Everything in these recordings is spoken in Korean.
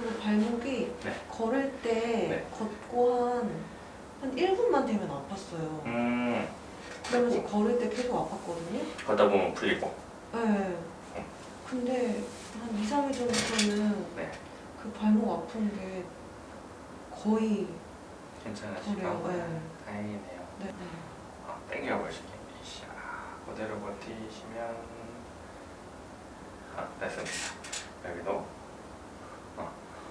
그리고 발목이 네. 걸을 때 네. 걷고 한, 한 1분만 되면 아팠어요. 음, 그러면서 걸을 때 계속 아팠거든요. 걷다 보면 풀리고. 네. 근데 한 2, 3일 전부터는 네. 그 발목 아픈 게 거의 괜찮으시죠? 그래요. 네. 다행이네요. 네. 네. 어, 당겨보시기. 이샤. 그대로 버티시면. 아, 됐습니다. 여기도.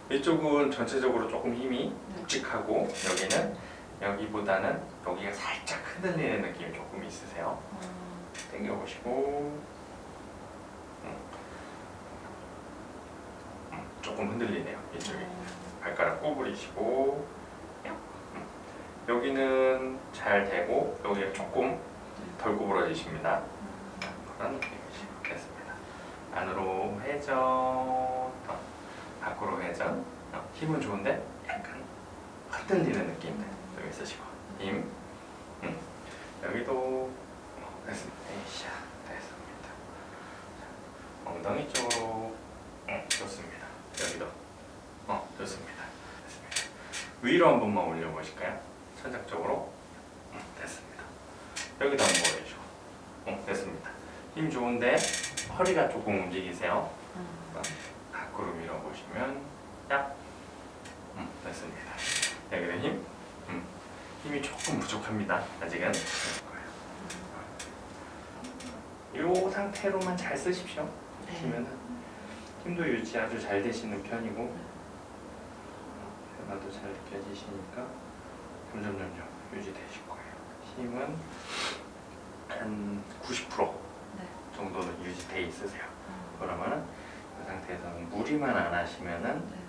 어. 이쪽은 전체적으로 조금 힘이 네. 묵직하고 여기는 여기보다는 여기가 살짝 흔들리는 느낌이 조금 있으세요. 아, 당겨보시고 음. 음, 조금 흔들리네요. 이쪽이. 발가락 구부리시고 음. 여기는 잘 되고 여기가 조금 덜 구부러지십니다. 그런 느낌이시 됐습니다. 안으로 회전, 어, 밖으로 회전. 어, 힘은 좋은데 약간 흔들리는 느낌 좀 있으시고 힘. 음. 여기도 어, 됐습니다. 에이샤 됐습니다. 자, 엉덩이 쪽으로 어, 좋습니다. 여기도 어 좋습니다. 됐습니다. 위로 한 번만 올려보실까요? 천장 쪽으로 음, 됐습니다. 여기도 한번 올려주고 어, 됐습니다. 힘 좋은데 허리가 조금 움직이세요. 아, 어, 밖으로 밀어보시면 약 음, 됐습니다. 여기도 힘 음, 힘이 조금 부족합니다. 아직은 이 상태로만 잘 쓰십시오. 네. 하시면은 힘도 유지 아주 잘 되시는 편이고 변화도 잘 느껴지시니까 점점 점점 유지되실 거예요. 힘은 한 90% 네. 정도는 유지돼 있으세요. 아, 그러면은 그 상태에서는 무리만 안 하시면은 네.